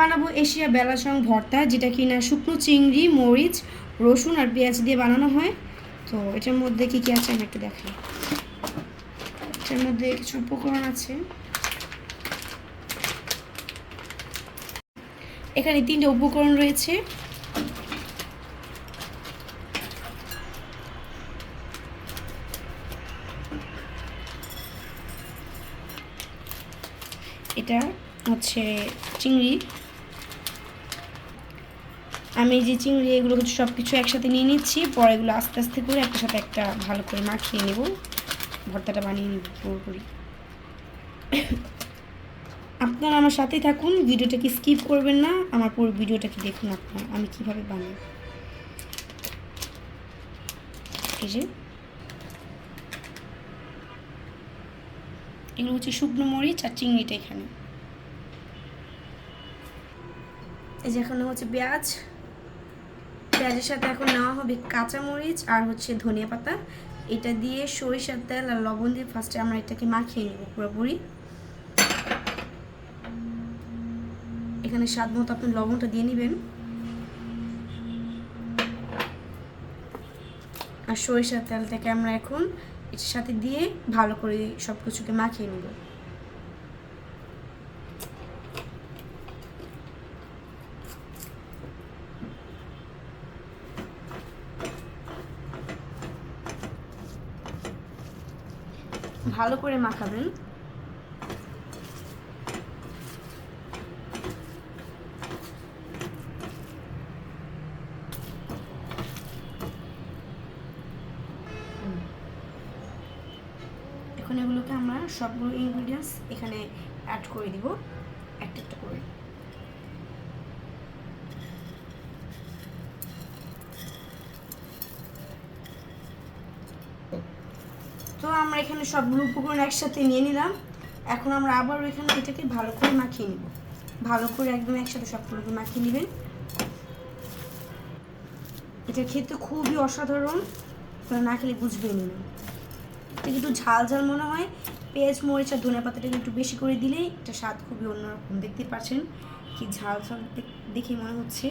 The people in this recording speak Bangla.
বানাবো এশিয়া বেলাসং ভর্তা, যেটা কিনা শুকনো চিংড়ি, মরিচ, রসুন আর পেঁয়াজ দিয়ে বানানো হয়। তো এটার মধ্যে কী কী আছে আমি একটু দেখাই। এটার মধ্যে কিছু উপকরণ আছে। এখানে তিনটে উপকরণ রয়েছে। এটা হচ্ছে চিংড়ি। আমি যে চিংড়ি, এগুলো কিছু সব কিছু একসাথে নিয়ে নিচ্ছি। পরে এগুলো আস্তে আস্তে করে একটা সাথে একটা ভালো করে মাখিয়ে নেব। ভর্তাটা বানিয়ে নেব পুরোপুরি। আপনারা আমার সাথেই থাকুন। ভিডিওটাকে স্কিপ করবেন না। আমার পুরো ভিডিওটাকে দেখুন আপনারা, আমি কীভাবে বানাই। এগুলো হচ্ছে শুকনো মরিচ আর চিংড়িটা এখানে। এই যে এখানে হচ্ছে পেঁয়াজ। পেঁয়াজের সাথে এখন নেওয়া হবে কাঁচামরিচ আর হচ্ছে ধনিয়া পাতা। এটা দিয়ে সরিষার তেল আর লবণ দিয়ে ফার্স্টে আমরা এটাকে মাখিয়ে নেব পুরোপুরি। এখানে স্বাদ মতো আপনি লবণটা দিয়ে নেবেন। আর সরিষার তেলটাকে আমরা এখন এটার সাথে দিয়ে ভালো করে সব কিছুকে মাখিয়ে নেব। ভালো করে মাখাবেন। এখন এগুলোকে আমরা সবগুলো ইনগ্রিডিয়েন্টস এখানে অ্যাড করে দিব, একটা একটা করে। আমরা এখানে সবগুলো উপকরণ একসাথে নিয়ে নিলাম। এখন আমরা আবারও এখানে এটাকে ভালো করে মাখিয়ে নিব। ভালো করে একদম একসাথে সবগুলোকে মাখিয়ে নেবেন। এটা খেতে খুবই অসাধারণ। না খেলে বুঝবেন না। এটা একটু ঝাল ঝাল মনে হয়। পেঁয়াজ, মরিচ আর ধনে পাতাটাকে একটু বেশি করে দিলেই এটা স্বাদ খুবই অন্যরকম। দেখতে পাচ্ছেন কি ঝাল ঝাল দেখে মনে হচ্ছে।